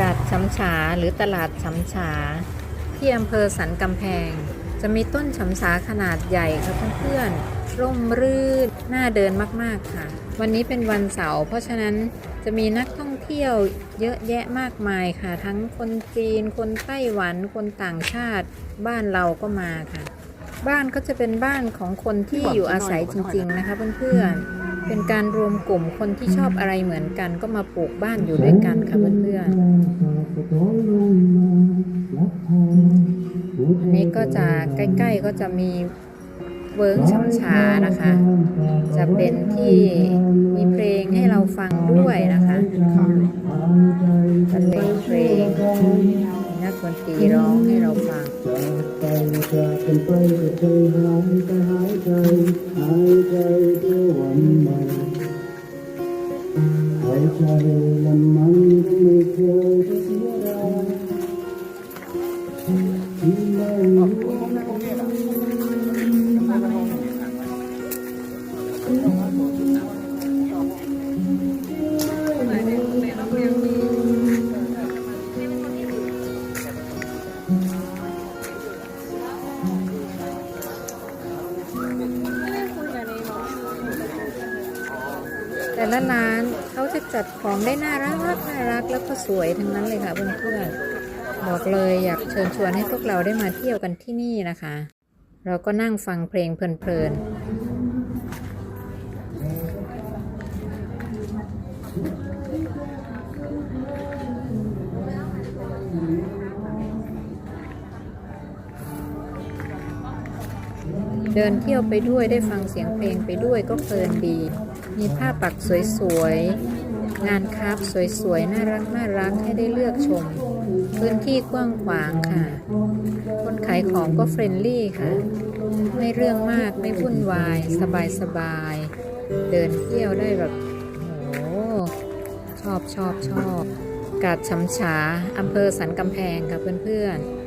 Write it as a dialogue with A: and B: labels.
A: กาดช้ำฉาหรือตลาดช้ำฉาที่อำเภอสันกำแพง จะมีต้นฉำฉาขนาดใหญ่ค่ะเพื่อนๆร่มรื่นน่าเดินมากๆค่ะ วันนี้เป็นวันเสาร์เพราะฉะนั้นจะมีนักท่องเที่ยวเยอะแยะมากมายค่ะ ทั้งคนจีน คนไต้หวัน คนต่างชาติ บ้านเราก็มาค่ะ บ้านก็จะเป็นบ้านของคนที่อยู่อาศัยจริง ๆ นะคะเพื่อนๆ เป็นการรวมกลุ่มคนที่ชอบอะไรเหมือนกัน ก็มาปลูกบ้านอยู่ด้วยกันค่ะเพื่อนๆอันนี้ก็จะใกล้ ๆก็จะมีเวิร์กช้ำชานะคะ จะเป็นที่มีเพลงให้เราฟังด้วยนะคะบรรเลงเพลงนักดนตรีร้องให้เราฟัง
B: ใจและมัน
A: แต่ละร้านเขาจะจัดของได้น่ารักน่ารักแล้วก็สวยทั้งนั้นเลยค่ะเพื่อนๆบอกเลยอยากเชิญชวนให้พวกเราได้มาเที่ยวกันที่นี่นะคะ เราก็นั่งฟังเพลงเพลินๆ เดินเที่ยวไปด้วยได้ฟังเสียงเพลงไปด้วยก็เพลินดี มีผ้าปักสวยๆ งานคราฟสวยๆ น่ารักน่ารักให้ได้เลือกชม พื้นที่กว้างขวางค่ะ คนขายของก็เฟรนลี่ค่ะ ไม่เรื่องมากไม่วุ่นวาย สบายๆเดินเที่ยวได้แบบโอ้โหชอบชอบชอบ กาดช้ำฉาอำเภอสันกำแพงค่ะเพื่อนๆ